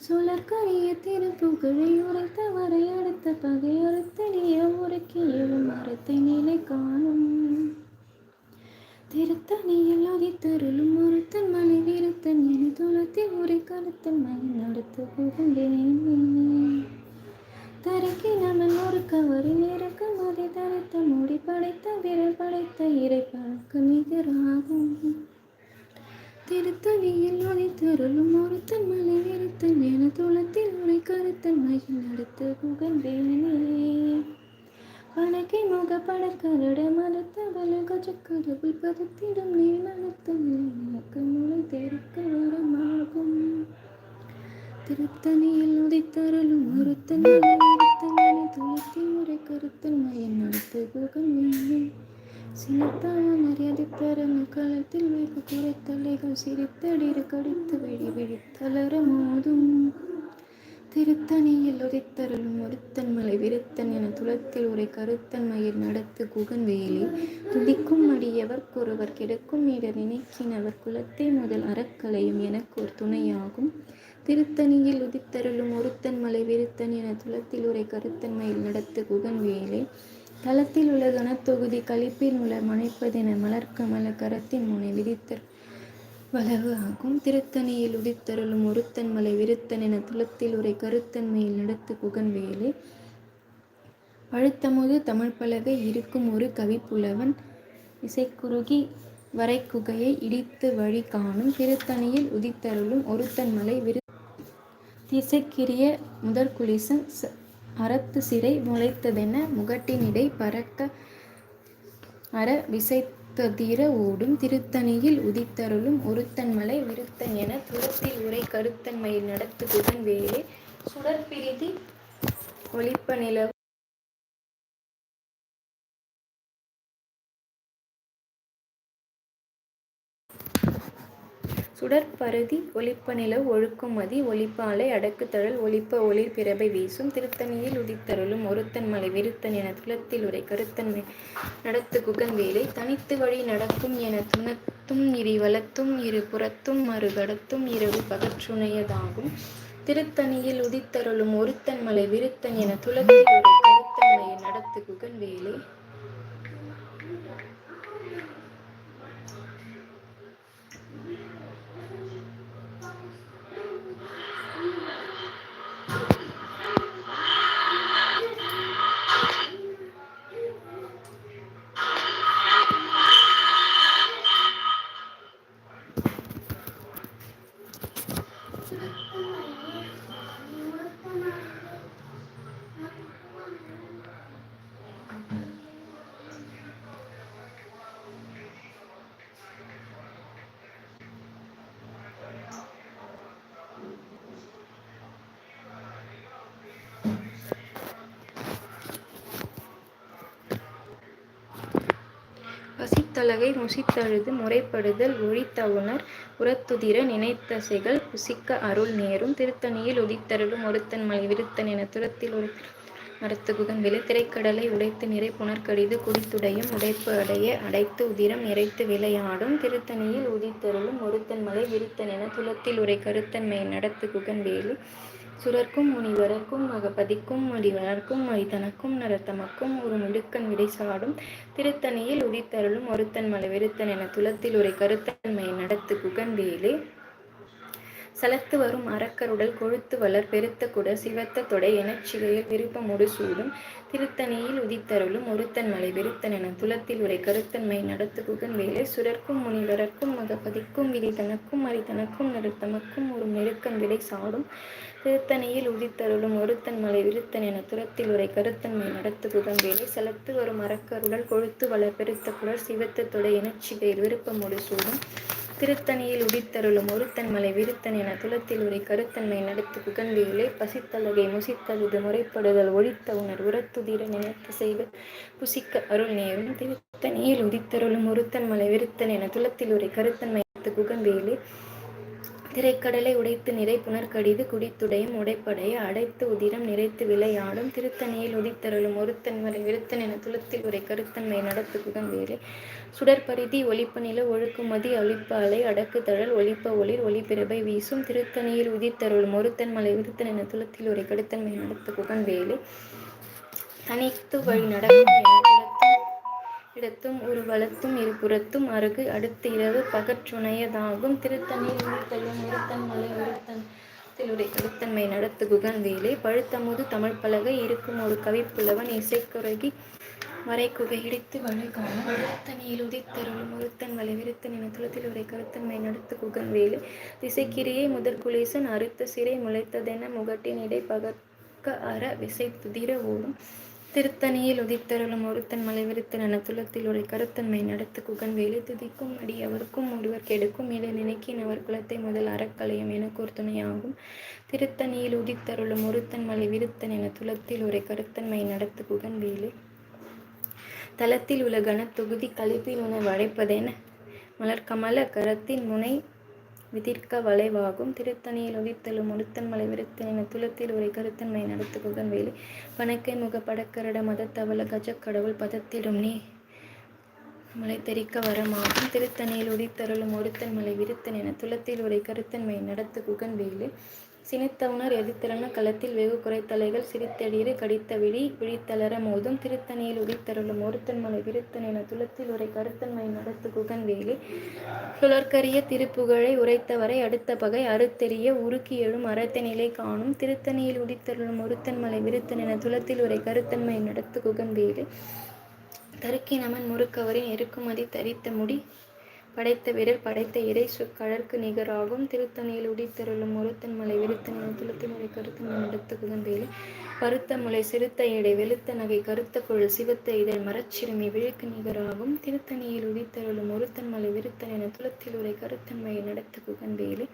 சுழற்கரிய திருப்புகழை உரைத்த வரை அடுத்த பகை அறுத்தடிய உரைக்கு மரத்தை நிலை காணும். திருத்தணியில் உதித்தருளும் ஒருத்தன் மலை வீரத்தன் என துளத்தில் உரை கருத்தன் மகன் நடத்து புகுந்தேனே தரைக்கு நமன் ஒரு கவரி நெருக்க மதி தரைத்த முடி படைத்த விரல் படைத்த இறை பழக்கம் எதிராகும் திருத்தணியில் உதித்தருளும் ஒருத்தன் உரை மயில் அடுத்து புகழ்வேனே புகழ்ந்தேனே பழகை முக படற்கருட மலத்த வலகஜ கடவுள் பதத்திடம் நீ நடத்த எனக்கு தெருக்க வரமாகும். திருத்தணியில் உதித்தருளும் ஒருத்தனை துளத்தி முறை என துளத்தில் கருத்தன் மயம் நடத்து புகழ்வேனே சினத்தான மரியாதை தரம களத்தில் வைக்க குறைத்தலைகள் சிரித்தடிர கடித்து வெடி வெடித்தளர மோதும். திருத்தணியில் உரைத்தருளும் ஒருத்தன் மலை விருத்தன் என துளத்தில் உரை கருத்தன் மயிர் நடத்து குகன் வேலி. துதிக்கும் அடியவர்க்கொருவர் கிடக்கும் இட நினைக்கினவர் குலத்தை முதல் அறக்கலையும் எனக்கு ஒரு துணையாகும். திருத்தணியில் உதித்தருளும் ஒருத்தன் மலை விருத்தன் என துளத்தில் உரை கருத்தன் மயில் நடத்து குகன் வேலை. தளத்தில் உள்ள கனத்தொகுதி கழிப்பில் உள்ள மனைப்பதென மலர்க்கமல கரத்தின் முனை விதித்தர் வளவு ஆகும் திருத்தணியில் உதித்தருளும் ஒருத்தன் மலை விருத்தன் என துளத்தில் உரை கருத்தன்மையில் நடத்து புகன் வேலை பழுத்தமுது தமிழ் பலகை இருக்கும் ஒரு கவிப்புலவன் இசைக்குறுகி வரைக்குகையை இடித்து வழி காணும். திருத்தணியில் உதித்தருளும் ஒருத்தன் மலை விரு திசைக்கிரிய முதற்குலிசன் அறத்து சிறை முளைத்ததென முகட்டினிடை பறக்க அற விசை விசைத்ததிர ஓடும் திருத்தணியில் உதித்தருளும் ஒருத்தன் மலை விருத்தன் என துரத்தில் உரை கருத்தன்மையில் நடத்து புகன் வேலே சுடற்பிரிதி ஒளிப்ப நிலவு சுடற்பருதி ஒளிப்ப ஒழுக்குமதி ஒழுக்கும் மதி ஒளிப்ப ஒளிப்ப ஒளிர் பிறவை வீசும். திருத்தணியில் உதித்தருளும் ஒருத்தன் மலை விருத்தன் என துளத்தில் உரை கருத்தன்மை நடத்து குகன் வேலை. தனித்து வழி நடக்கும் என துணத்தும் இரிவலத்தும் இரு புறத்தும் மறு கடத்தும் இரவு பகற்றுணையதாகும் திருத்தணியில் உதித்தருளும் ஒருத்தன் மலை விருத்தன் என துளத்தில் உரை கருத்தன்மையை நடத்து குகன் முத்தலகை முசித்தழுது முறைப்படுதல் ஒழித்தவுணர் உரத்துதிர நினைத்தசைகள் புசிக்க அருள் நேரும் திருத்தணியில் உதித்தருளும் ஒருத்தன் மலை விருத்தன் என துரத்தில் ஒரு மரத்துகுகன் விலை திரைக்கடலை உடைத்து நிறை புனர்கடிது குடித்துடையும் உடைப்பு அடைய அடைத்து உதிரம் நிறைத்து விளையாடும் திருத்தணியில் உதித்தருளும் ஒருத்தன் மலை விருத்தன் என துளத்தில் உரை கருத்தன்மை நடத்து குகன் வேலு சுரர்க்கும் முனிவரர்க்கும் மகபதிக்கும் மடி வளர்க்கும் மடி தனக்கும் நரத்தமக்கும் ஒரு முடுக்கன் விடை சாடும். திருத்தணியில் உதித்தருளும் ஒருத்தன் மலை விருத்தன் என துளத்தில் ஒரு கருத்தன்மை நடத்து குகன் வேலே. சலத்து வரும் அரக்கருடல் கொழுத்து வளர் பெருத்த குடர் சிவத்த தொடை எனச் விருப்பமுடு சூடும். திருத்தணியில் உதித்தருளும் ஒருத்தன் மலை விருத்தன் என துலத்தில் உரை கருத்தன்மை நடத்து குகன் வேலை. சுரர்க்கும் முனிவரர்க்கும் மகபதிக்கும் விதி தனக்கும் மறி தனக்கும் ஒரு நெருக்கம் விடை சாடும். திருத்தணியில் உதித்தருளும் ஒருத்தன் மலை விருத்தன் என துரத்தில் உரை கருத்தன்மை நடத்து குகன் வேலை. செலத்து வரும் அரக்கருடல் கொழுத்து வளர் பெருத்த குடர் சிவத்த தொடை எனச்சிகையில் விருப்பமுடு சூடும். திருத்தணியில் உடித்தருளும் ஒருத்தன் மலை விருத்தன் என துலத்தில் உரை கருத்தன்மை நடத்து புகழ்வேலே பசித்தலகை முசித்தழுது முறைப்படுதல் ஒழித்த உணர் உரத்துதிர நினைத்து செய்து புசிக்க அருள் நேரும். திருத்தணியில் உதித்தருளும் ஒருத்தன்மலை விருத்தன் என துலத்தில் உரை கருத்தன்மை நடத்து புகழ்வேலே திரைக்கடலை உடைத்து நிறை புனர்கடிது குடித்துடையும் உடைப்படைய அடைத்து உதிரம் நிறைத்து விளையாடும் திருத்தணியில் உதித்தருளும் ஒருத்தன் வரை விருத்தன் என துளத்தில் உரை கருத்தன்மை நடத்து புகழ்வேலே சுடற்பரிதி ஒளிப்ப நில ஒழுக்குமதி அழிப்ப அலை அடக்கு தழல் ஒளிப்ப ஒளிர் ஒளிப்பிறபை வீசும் திருத்தணியில் உதித்தருளும் ஒருத்தன் மலை விருத்தன் என துளத்தில் உரை கருத்தன்மை நடத்து புகழ்வேலே தனித்து வழி நடக்கும் இடத்தும் ஒரு வளத்தும் இருபுறத்தும் அருகு அடுத்த இரவு பகற்றுணையதாகும். திருத்தணியில் உயிர்த்தலும் ஒருத்தன் மலை ஒருத்தன் திலுரை கருத்தன்மை நடத்து குகன் வேலை. பழுத்தமுது தமிழ் பலகை இருக்கும் ஒரு கவிப்புலவன் இசைக்குறகி குகை இடித்து வழி காணும். உதித்தருளும் ஒருத்தன் வலை விருத்தன் என துளத்தில் உரை கருத்தன்மை நடத்து குகன் வேலை. திசைக்கிரியை முதற்குலேசன் அறுத்த சிறை முளைத்ததென முகட்டின் இடை பகர்க்க அற விசை துதிர ஓடும். திருத்தணியில் உதித்தருளும் ஒருத்தன் மலைவிருத்தன் என துளத்தில் உரை கருத்தன்மை நடத்து குகன் வேலை துதிக்கும். அடி அவருக்கும் ஒருவர் கெடுக்கும். இட நினைக்கின் அவர் குலத்தை முதல் அறக்கலையும் எனக்கு ஒரு துணையாகும் திருத்தணியில் உதித்தருளும் ஒருத்தன் மலை விருத்தன் என துளத்தில் உரை கருத்தன்மை நடத்து குகன் வேலை. தளத்தில் உள்ள கனத்தொகுதி கழிப்பின் உணவு அழைப்பதென மலர்கமல கரத்தின் முனை விதிர்க்க வளைவாகும். திருத்தணியில் உதித்தலும் ஒருத்தன் மலை விருத்தன் என துளத்தில் உரை கருத்தன்மை நடத்து புகன் வேலை. பணக்கை முக படக்கரட மதத்தவள கஜக்கடவுள் பதத்திடும் நீ. மலை தெரிக்க வரமாகும். திருத்தணியில் உதித்தருளும் ஒருத்தன் மலை விருத்தன் என துளத்தில் உரை கருத்தன்மை நடத்து குகன் வேலு. சினித்தவுணர் எதிர்த்திறன களத்தில் வெகு குறைத்தலைகள் சிரித்தடியிரு கடித்த விழி விழித்தளர மோதும் திருத்தணியில் உதித்தருளும் ஒருத்தன்மலை விருத்தன் என துளத்தில் உரை கருத்தன்மை நடத்து குகன் வேலி. சுழற்கரிய திருப்புகழை உரைத்தவரை அடுத்த பகை அறுத்தெறிய உருக்கி எழும் அறத்த நிலை காணும் திருத்தணியில் உதித்தருளும் ஒருத்தன்மலை விருத்தன் என துளத்தில் உரை கருத்தன்மை நடத்து குகன் வேலி. தருக்கினமன் முறுக்கவரின் இறக்குமதி தரித்த முடி படைத்த வீரர் படைத்த இறை கடற்கு நிகராகும். திருத்தணியில் உடித்தருளும் ஒருத்தன் மலை விருத்தனை துளத்தினுடைய கருத்தன் நடத்து குகந்தேலி. பருத்த முளை சிறுத்த எடை வெளுத்த நகை கருத்த குழல் சிவத்த இதழ் மரச்சிறுமி விழுக்கு நிகராகும். திருத்தணியில் உதித்தருளும் ஒருத்தன் மலை விருத்தன் என துளத்தில் உரை கருத்தன்மையை நடத்த குகந்தையிலே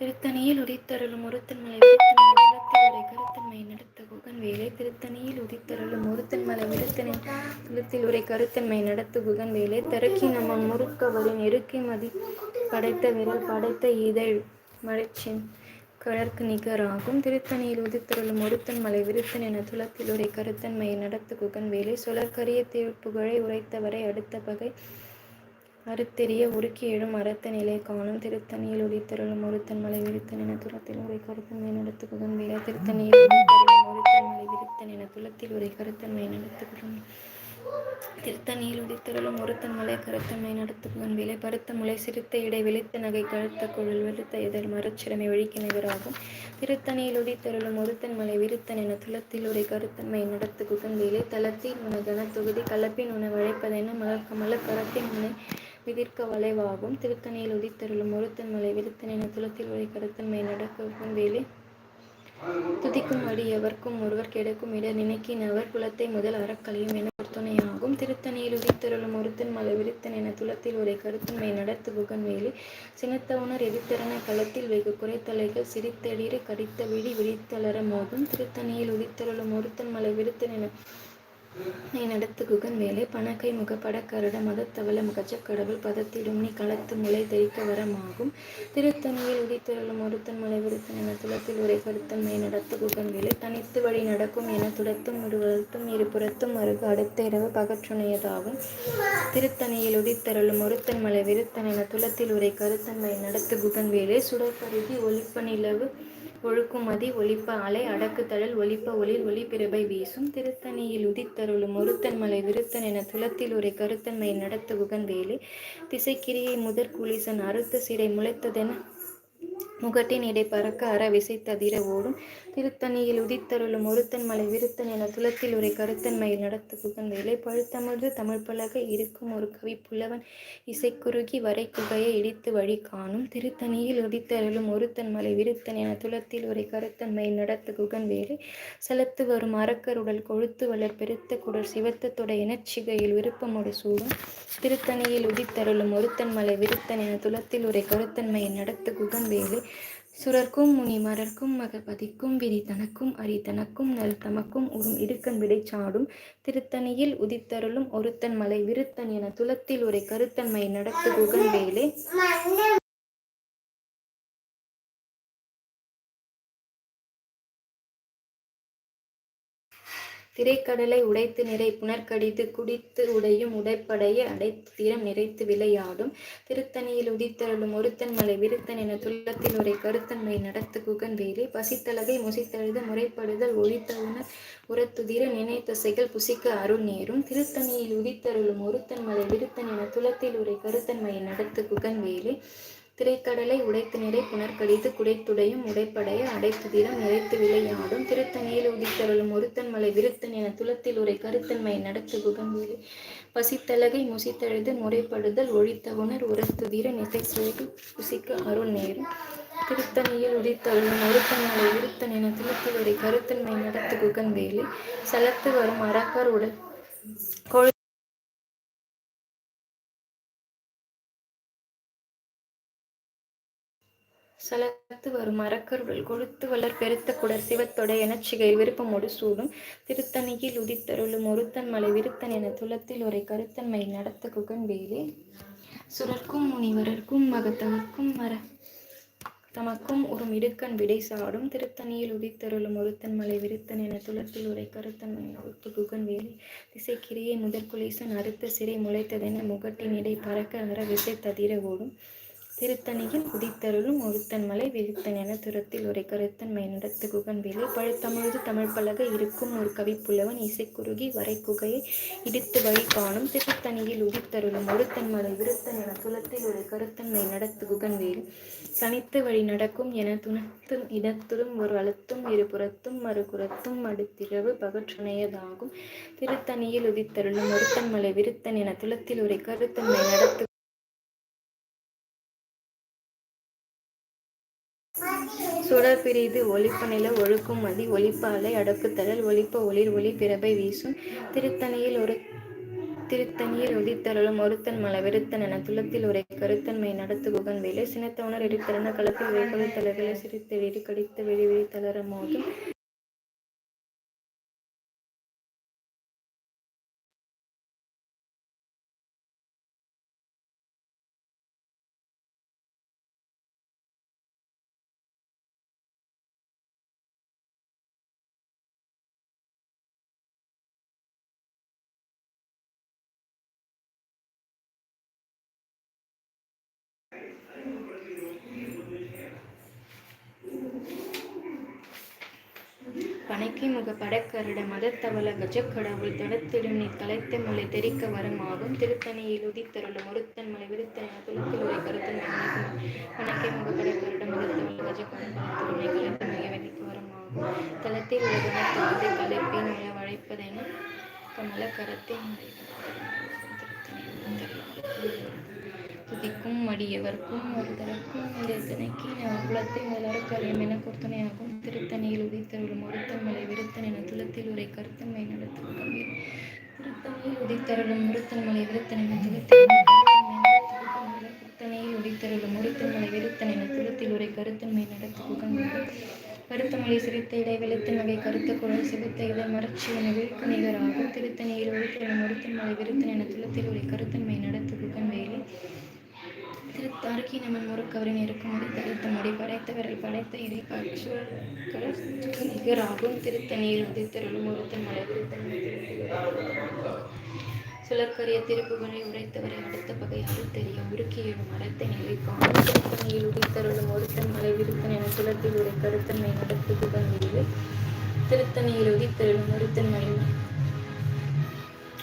திருத்தணியில் உதித்தருளும் ஒருத்தன் மலை விருத்தன் கருத்தன்மை நடத்த குகன் வேலை திருத்தணியில் உதித்தருளும் முருத்தன் மலை விருத்தனின் துளத்தில் உரை கருத்தன்மை நடத்து குகன் வேலை தருக்கி நம்ம முறுக்கவரின் எருக்கி மதி படைத்த விரல் படைத்த இதழ் மறைச்சின் கடற்கு நிகராகும். திருத்தணியில் உதித்தருளும் ஒருத்தன் மலை விருத்தன் என துளத்தில் உரை கருத்தன்மையை நடத்து குகன் வேலை சுழற்கரிய தீர்ப்புகளை உரைத்தவரை அடுத்த பகை அறுத்தெறிய உருக்கி எழும் அறுத்த நிலை காணும் திருத்தணியில் உதித்தருளும் ஒருத்தன் மலை விருத்தன் என துளத்தில் உரை கருத்தன் நடத்துகுதன் வீர திருத்தணியில் ஒருத்தன் மலை விருத்தன் என துளத்தில் உரை கருத்தன்மை நடத்துகுதன் திருத்தணியில் உதித்தருளும் ஒருத்தன் மலை கருத்தன் நடத்துகுதன் விலை பருத்த முளை சிறுத்த இடை வெளித்த நகை கழுத்த குழல் வெளுத்த இதழ் மரச்சிறமை ஒழிக்க நிகராகும். திருத்தணியில் உதித்தருளும் ஒருத்தன் மலை விருத்தன் என துளத்தில் உரை கருத்தன்மை நடத்து வேலை தளத்தின் உன கன தொகுதி கலப்பின் உணவு வழைப்பதென மலர் கமல கரத்தின் விதிர்க்க வளைவாகும். திருத்தணியில் உதித்தருளும் ஒருத்தன் மலை விருத்தன் என துளத்தில் உரை கருத்தன்மை நடக்கும் வேலை. துதிக்கும் அடி எவர்க்கும் ஒருவர் கிடைக்கும் இட நினைக்கினவர் குலத்தை முதல் அறக்கலையும் என துணையாகும். திருத்தணியில் உதித்தருளும் ஒருத்தன் மலை விருத்தன் என துளத்தில் உரை கருத்தன்மை நடத்து புகன்வேலி சினத்தவுணர் எதிர்த்தரன களத்தில் வெகு குறைத்தலைகள் சிரித்தடிறு கடித்த விழி விழித்தளர மோதும். திருத்தணியில் உதித்தருளும் ஒருத்தன் மலை விருத்தன் என நீ நடத்து குகன் வேலை பணக்கை முகப்பட கருட மதத்தவள கஜக்கடவுள் பதத்திடும் நீ களத்து முளை தெரிக்க வரமாகும். திருத்தணியில் உதித்திரளும் ஒருத்தன் மலை விருத்தன் என துளத்தில் உரை கருத்தன்மை நடத்து குகன் வேலை தனித்து வழி நடக்கும் என துடத்தும் ஒருவருத்தும் இருபுறத்தும் அருகு அடுத்த இரவு பகற்றுணையதாகும். திருத்தணியில் உதித்தருளும் ஒருத்தன் மலை விருத்தன் என துளத்தில் உரை கருத்தன்மை நடத்து குகன் வேலை சுடற்பருதி ஒளிப்ப நிலவு ஒழுக்குமதி ஒளிப்ப அலை அடக்குதழல் ஒளிப்ப ஒளிர் ஒளிப்பிரபை வீசும் திருத்தணியில் உதித்தருளும் ஒருத்தன் மலை விருத்தன் என துளத்தில் ஒரு கருத்தன்மை நடத்து உகந்தேலி. திசைக்கிரியை முதற் குளிசன் அறுத்த சிறை முளைத்ததென முகட்டின் இடை பறக்க அற விசைத்ததிர ஓடும் திருத்தணியில் உதித்தருளும் ஒருத்தன் மலை விருத்தன் என துலத்தில் உரை கருத்தன்மையில் நடத்து புகழ்ந்தேலை பழுத்தமிழ்து தமிழ் பழக இருக்கும் ஒரு கவி புலவன் இசைக்குறுகி வரை குகையை இடித்து வழி காணும். திருத்தணியில் உதித்தருளும் ஒருத்தன் மலை விருத்தன் என துலத்தில் உரை கருத்தன்மையில் நடத்து குகன்வேலை செலுத்து வரும் அரக்கருடல் கொழுத்து வளர் பெருத்த குடர் சிவத்தத்தொட எனச்சிகையில் விருப்பமுடு சூடும். திருத்தணியில் உதித்தருளும் ஒருத்தன் மலை விருத்தன் என துலத்தில் உரை கருத்தன்மையில் நடத்து குகன் வேலை சுரர்க்கும் முனி மரர்க்கும் மகபதிக்கும் விதி தனக்கும் அரி தனக்கும் நல் தமக்கும் உறும் இடுக்கன் விடை சாடும். திருத்தணியில் உதித்தருளும் ஒருத்தன் மலை விருத்தன் என துலத்தில் உரை கருத்தன்மை நடத்து குகன் வேலே. திரைக்கடலை உடைத்து நிறை புனர்கடித்து குடித்து உடையும் உடைப்படைய அடைத்திரம் நிறைத்து விளையாடும். திருத்தணியில் உதித்தருளும் ஒருத்தன் மலை விருத்தன் என துள்ளத்தில் உரை கருத்தன்மை நடத்து குகன் வேலை. பசித்தலகை முசித்தழுது முறைப்படுதல் ஒழித்தவுன உரத்துதிர நினைத்தசைகள் புசிக்க அருள் நேரும். திருத்தணியில் உதித்தருளும் ஒருத்தன் மலை விருத்தன் என துளத்தில் உரை கருத்தன்மையை நடத்து குகன் வேலை. திரைக்கடலை உடைத்து நிறை புனர்கடித்து குடைத்துடையும் உடைப்படைய அடைத்துதிரம் நிறைத்து விளையாடும் திருத்தணியில் உதித்தருளும் ஒருத்தன் மலை விருத்தன் என துளத்தில் உரை கருத்தன்மை நடத்து குகம்புலி. பசித்தலகை முசித்தழுது முறைப்படுதல் ஒழித்த உணர் உரத்துதிர நிசை சுழகி புசிக்க அருள் நேரும். திருத்தணியில் உதித்தருளும் ஒருத்தன் மலை விருத்தன் என துளத்தில் உரை கருத்தன்மை நடத்து குகன் வேலி சலத்து வரும் அரக்கர் உடல் கொழு சலத்து வரும் மரக்கருள் கொழுத்து வளர் பெருத்த குடர் சிவத்தொட எனச்சிகை விருப்பமோடு சூடும். திருத்தணியில் உதித்தருளும் ஒருத்தன் மலை விருத்தன் என துளத்தில் ஒரு கருத்தன்மை நடத்த குகன் வேலே. சுரர்க்கும் முனிவரர்க்கும் மகத்தவர்க்கும் மர தமக்கும் ஒரு மிடுக்கன் விடை சாடும். திருத்தணியில் உதித்தருளும் ஒருத்தன் மலை விருத்தன் என துளத்தில் உரை கருத்தன்மை நடத்த குகன் வேலை. திசைக்கிரியை முதற்குலேசன் அறுத்த சிறை முளைத்ததென முகட்டின் இடை பறக்க அற விசை ததிர ஓடும். திருத்தணியில் உதித்தருளும் ஒருத்தன் மலை விருத்தன் என துரத்தில் உரை கருத்தன் நடத்து குகன் வேலை பழுத்தமிழ்து தமிழ் பலக இருக்கும் ஒரு கவிப்புள்ளவன் இசைக்குருகி வரை குகையை இடித்து வழி காணும் திருத்தணியில் உதித்தருளும் ஒருத்தன் மலை விருத்தன் என துளத்தில் ஒரு கருத்தன்மை நடத்து குகன் வேலை தனித்து வழி நடக்கும் என துணத்தும் இடத்தும் ஒரு அழுத்தும் இருபுறத்தும் மறுபுறத்தும் அடுத்திரவு பகற்றுணையதாகும். திருத்தணியில் உதித்தருளும் ஒருத்தன் மலை விருத்தன் என துளத்தில் ஒரு கருத்தன்மை நடத்து சுடர் பிரிது ஒளிப்ப நில ஒழுக்கும் மதி ஒழிப்பாலை அலை அடக்குத்தழல் ஒளிப்ப ஒளிர் ஒளி பிறவை வீசும். திருத்தணியில் ஒரு திருத்தணியில் உதித்தருளும் ஒருத்தன் மலை விருத்தன் என துளத்தில் உரை கருத்தன்மை நடத்து புகன் வேலை. சினத்தவனர் எடுத்திறந்த களத்தில் வேகவை தலைகளை சிரித்து வெளி கடித்து வெளி வெளி தளர மோதும். பனைக்கு முக படக்கருட மதத்தவள கஜக்கடவுள் தடத்திடும் நீ தலைத்த மலை தெரிக்க ஆகும் திருத்தணியில் உதித்தருளும் ஒருத்தன் மலை விருத்தனை துளத்தில் உரை கருத்தன் பனைக்கை முக படக்கருட மதத்தவள கஜக்கடவுள் நீ கலைத்த மிக வெடிக்க வரமாகும். தளத்தில் உள்ள குணத்தொகுதி கலைப்பின் உள்ள வளைப்பதென கமல கரத்தை துதிக்கும் மடியவர்க்கும் ஒருதரக்கும் நான் குலத்தை முதலர் கரியம் என கொடுத்தனையாகும் திருத்தணியில் உதித்தருளும் ஒருத்தமலை விருத்தன் என துளத்தில் உரை கருத்தன்மை நடத்தும் கம்பீர் திருத்தணியில் உதித்தருளும் ஒருத்தன்மலை விருத்தன் என துளத்தில் திருத்தணியில் உதித்தருளும் ஒருத்தன்மலை விருத்தன் என துளத்தில் உரை கருத்தன்மை நடத்தும் கம்பீர் கருத்தமலை சிரித்த இடை வெளுத்தின் வகை கருத்த குழல் சிவத்த இதழ் மரட்சி என விழுக்கு நிகராகும். திருத்தணியில் ஒருத்தருளும் ஒருத்தன்மலை விருத்தன் என துளத்தில் ஒரு கருத்தன்மை நடத்து குகன் வேலை திருத்தார்க்கி நமன் முறுக்கவரின் இருக்கும்படி தரித்த முடி படைத்த விரல் படைத்த இறை காட்சிகளுக்கு நிகராகும் திருத்தணியில் உதித்தருளும் ஒருத்தன் மலை சுழற்கரிய திருப்புகளை உடைத்தவரை அடுத்த பகையாக தெரியும். உருக்கி எழும் மரத்தை நிலை திருத்தணியில் உதித்தருளும் ஒருத்தன் மலை விருத்தன் என சுழத்தில் உரை கருத்தன்மை நடத்து புகழ்ந்தீர்கள் திருத்தணியில் உதித்தருளும் ஒருத்தன் மலை